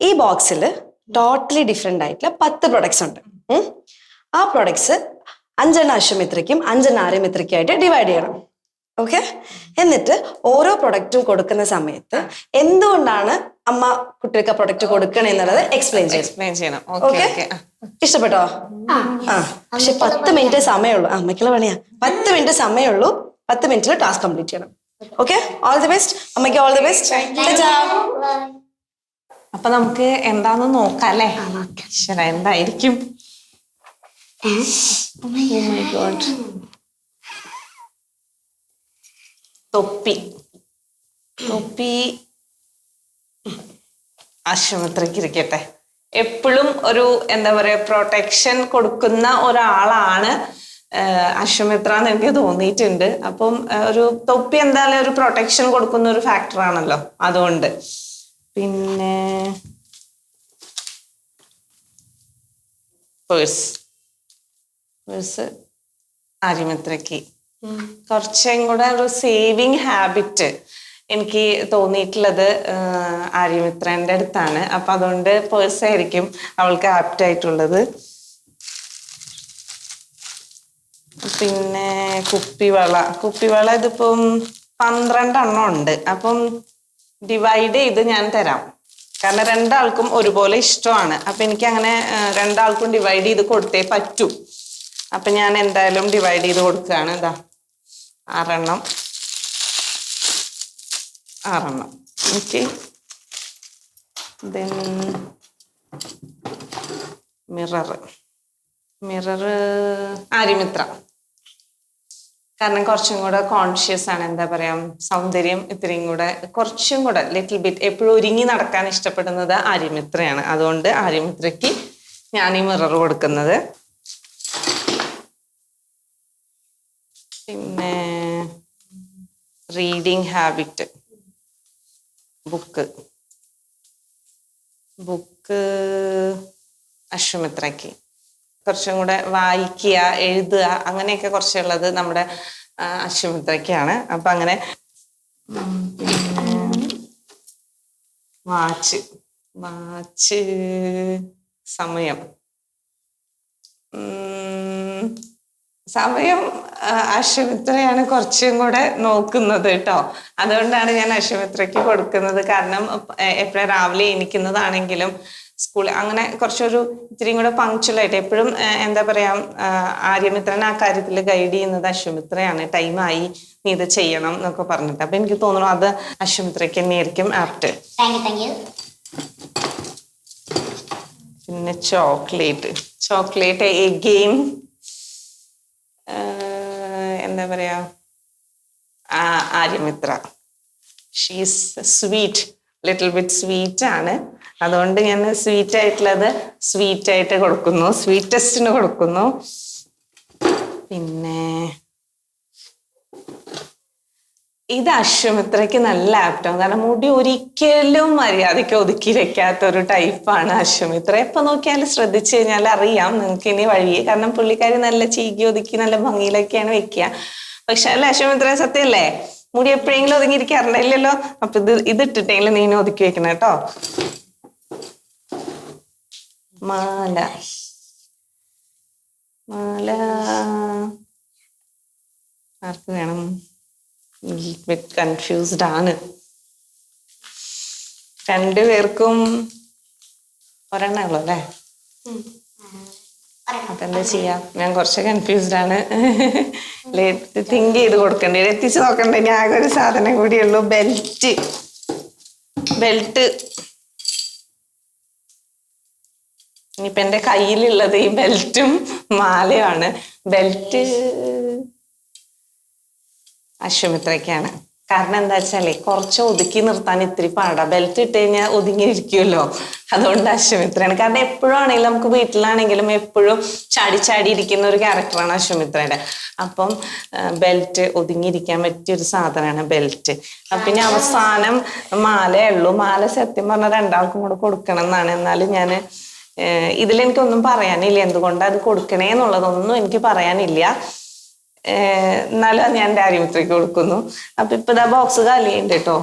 ഈ ബോക്സിൽ totally different ആയിട്ടുള്ള പത്ത് പ്രൊഡക്ട്സ് ഉണ്ട്. ആ പ്രൊഡക്ട്സ് അഞ്ചെണ്ണ അശ്വമിത്രയ്ക്കും അഞ്ചെണ്ണ ആര്യമിത്രയ്ക്കും ആയിട്ട് ഡിവൈഡ് ചെയ്യണം. ഓക്കെ എന്നിട്ട് ഓരോ പ്രൊഡക്റ്റും കൊടുക്കുന്ന സമയത്ത് എന്തുകൊണ്ടാണ് അമ്മ കുട്ടികൾക്ക് ആ പ്രൊഡക്റ്റ് കൊടുക്കണേ എന്നുള്ളത് എക്സ്പ്ലെയിൻ ചെയ്യും എക്സ്പ്ലെയിൻ ചെയ്യണം. ഓക്കെ ഇഷ്ടപ്പെട്ടോ? ആ. പക്ഷെ പത്ത് മിനിറ്റ് സമയമുള്ളൂ. അമ്മയ്ക്കുള്ള പണിയാ. പത്ത് മിനിറ്റ് സമയമുള്ളൂ. പത്ത് മിനിറ്റിൽ ടാസ്ക് കംപ്ലീറ്റ് ചെയ്യണം. ഓക്കെ ഓൾ ദി ബെസ്റ്റ് അമ്മയ്ക്ക് ഓൾ ദി ബെസ്റ്റ് അപ്പൊ നമുക്ക് എന്താന്ന് നോക്കാം അല്ലേ? ശരി എന്തായിരിക്കും? Oh God. തൊപ്പി. തൊപ്പി. ആശുപത്രിക്ക് ഇരിക്കട്ടെ. എപ്പോഴും ഒരു എന്താ പറയാ പ്രൊട്ടക്ഷൻ കൊടുക്കുന്ന ഒരാളാണ് അശ്വമിത്ര എന്ന് എനിക്ക് തോന്നിയിട്ടുണ്ട്. അപ്പം ഒരു തൊപ്പി എന്തായാലും ഒരു പ്രൊട്ടക്ഷൻ കൊടുക്കുന്ന ഒരു ഫാക്ടറാണല്ലോ അതുകൊണ്ട്. പിന്നെ പേഴ്സ്. പേഴ്സ് ആര്യമിത്രയ്ക്ക് കുറച്ചും കൂടെ ഒരു സേവിങ് ഹാബിറ്റ് എനിക്ക് തോന്നിയിട്ടുള്ളത് ആര്യമിത്രന്റെ അടുത്താണ്. അപ്പൊ അതുകൊണ്ട് പേഴ്സ് ആയിരിക്കും അവൾക്ക് ആപ്റ്റ് ആയിട്ടുള്ളത്. പിന്നെ കുപ്പിവള. കുപ്പിവള ഇതിപ്പം പന്ത്രണ്ടെണ്ണം ഉണ്ട്. അപ്പം ഡിവൈഡ് ചെയ്ത് ഞാൻ തരാം. കാരണം രണ്ടാൾക്കും ഒരുപോലെ ഇഷ്ടമാണ്. അപ്പൊ എനിക്ക് അങ്ങനെ രണ്ടാൾക്കും ഡിവൈഡ് ചെയ്ത് കൊടുത്തേ പറ്റൂ. അപ്പൊ ഞാൻ എന്തായാലും ഡിവൈഡ് ചെയ്ത് കൊടുക്കുകയാണ്. ഇതാ ആറെണ്ണം. ആറെണ്ണം. Okay then mirror mirror Aryamitra കാരണം കുറച്ചും കൂടെ കോൺഷ്യസ് ആണ് എന്താ പറയാ സൗന്ദര്യം ഇത്രയും കൂടെ കുറച്ചും കൂടെ ലിറ്റിൽ ബിറ്റ് എപ്പോഴും ഒരുങ്ങി നടക്കാൻ ഇഷ്ടപ്പെടുന്നത് ആര്യമിത്രയാണ്. അതുകൊണ്ട് ആര്യമിത്രയ്ക്ക് ഞാൻ ഈ മിറർ കൊടുക്കുന്നത്. പിന്നെ റീഡിങ് ഹാബിറ്റ് ബുക്ക് ബുക്ക് അശ്വമിത്രയ്ക്ക്. കുറച്ചും കൂടെ വായിക്കുക എഴുതുക അങ്ങനെയൊക്കെ കുറച്ചുള്ളത് നമ്മുടെ ആ, അശ്വമിത്രയ്ക്കാണ്. അപ്പൊ അങ്ങനെ വാച്ച് വാച്ച് സമയം. സമയം അശ്വമിത്രയാണ് കുറച്ചും കൂടെ നോക്കുന്നത് കേട്ടോ. അതുകൊണ്ടാണ് ഞാൻ അശ്വമിത്രയ്ക്ക് കൊടുക്കുന്നത്. കാരണം എപ്പോഴും രാവിലെ എണീക്കുന്നതാണെങ്കിലും സ്കൂൾ അങ്ങനെ കുറച്ചൊരു ഇത്തിരി കൂടെ പങ്ക്ച്വൽ ആയിട്ട് എപ്പോഴും എന്താ പറയാ ആര്യമിത്രൻ ആ കാര്യത്തിൽ ഗൈഡ് ചെയ്യുന്നത് അശ്വമിത്രയാണ്. ടൈമായി നീ ഇത് ചെയ്യണം എന്നൊക്കെ പറഞ്ഞിട്ട്. അപ്പൊ എനിക്ക് തോന്നുന്നു അത് അശ്വമിത്രയ്ക്ക് തന്നെയായിരിക്കും ആപ്റ്റ് പിന്നെ ചോക്ലേറ്റ് ചോക്ലേറ്റ് എഗെയിം എന്താ പറയാ Aryamitra. She's sweet little bit sweet ആണ്. അതുകൊണ്ട് ഞാൻ സ്വീറ്റ് ആയിട്ടുള്ളത് സ്വീറ്റ് ആയിട്ട് കൊടുക്കുന്നു. സ്വീറ്റസ്റ്റിന് കൊടുക്കുന്നു. പിന്നെ ഇത് അശ്വമിത്രയ്ക്ക് നല്ല ആപ്റ്റാണ് കാരണം മുടി ഒരിക്കലും മര്യാദയ്ക്ക് ഒതുക്കി വെക്കാത്ത ഒരു ടൈപ്പാണ് അശ്വമിത്ര. എപ്പൊ നോക്കിയാലും ശ്രദ്ധിച്ചു കഴിഞ്ഞാൽ അറിയാം നിങ്ങൾക്ക് ഇനി വഴിയെ കാരണം പുള്ളിക്കാരി നല്ല ചീകി ഒതുക്കി നല്ല ഭംഗിയിലൊക്കെയാണ് വെക്കുക പക്ഷെ അല്ല അശ്വമിത്ര സത്യമല്ലേ മുടി എപ്പോഴെങ്കിലും ഒതുങ്ങിയിരിക്കാറുണ്ട്. ഇല്ലല്ലോ? അപ്പൊ ഇത് ഇത് ഇട്ടിട്ടെങ്കിലും നീ ഇനി ഒതുക്കി വെക്കണം കേട്ടോ. മാല. മാല. ആർക്ക് വേണം? കൺഫ്യൂസ്ഡ് ആണ്. രണ്ടുപേർക്കും ഒരെണ്ണേ ഉള്ളൂ അല്ലേ? അപ്പൊ എന്താ ചെയ്യാ? ഞാൻ കുറച്ച് കൺഫ്യൂസ്ഡ് ആണ്. തിങ്ക് ചെയ്ത് കൊടുക്കണ്ടേ? എത്തിച്ചു നോക്കണ്ടേ? ഇനി ആകെ ഒരു സാധനം കൂടിയുള്ളൂ ബെൽറ്റ് ബെൽറ്റ് ഇനിയിപ്പൊ എന്റെ കയ്യിലുള്ളത് ഈ ബെൽറ്റും മാലയുമാണ്. ബെൽറ്റ് അശ്വമിത്രയ്ക്കാണ്. കാരണം എന്താ വെച്ചാലേ കുറച്ച് ഒതുക്കി നിർത്താൻ ഇത്തിരി പാടാ. ബെൽറ്റ് ഇട്ട് കഴിഞ്ഞാൽ ഒതുങ്ങിയിരിക്കുമല്ലോ അതുകൊണ്ട് അശ്വമിത്രയാണ്. കാരണം എപ്പോഴും ആണെങ്കിലും നമുക്ക് വീട്ടിലാണെങ്കിലും എപ്പോഴും ചാടി ചാടി ഇരിക്കുന്ന ഒരു ക്യാരക്ടറാണ് അശ്വമിത്രയുടെ. അപ്പം ബെൽറ്റ് ഒതുങ്ങിയിരിക്കാൻ പറ്റിയ ഒരു സാധനമാണ് ബെൽറ്റ് അപ്പൊ പിന്നെ അവസാനം മാലയുള്ളൂ. മാല സത്യം പറഞ്ഞാൽ രണ്ടാൾക്കും കൂടെ കൊടുക്കണം എന്നാണ് എന്നാലും ഞാൻ ഇതിലെനിക്കൊന്നും പറയാനില്ല. എന്തുകൊണ്ടാണ് അത് കൊടുക്കണേന്നുള്ളതൊന്നും എനിക്ക് പറയാനില്ല. എന്നാലും ഞാൻ എന്റെ ആര്യമിത്രയ്ക്ക് കൊടുക്കുന്നു അപ്പൊ ഇപ്പൊ ഇതാ ബോക്സ് കാലിയുണ്ട് കേട്ടോ.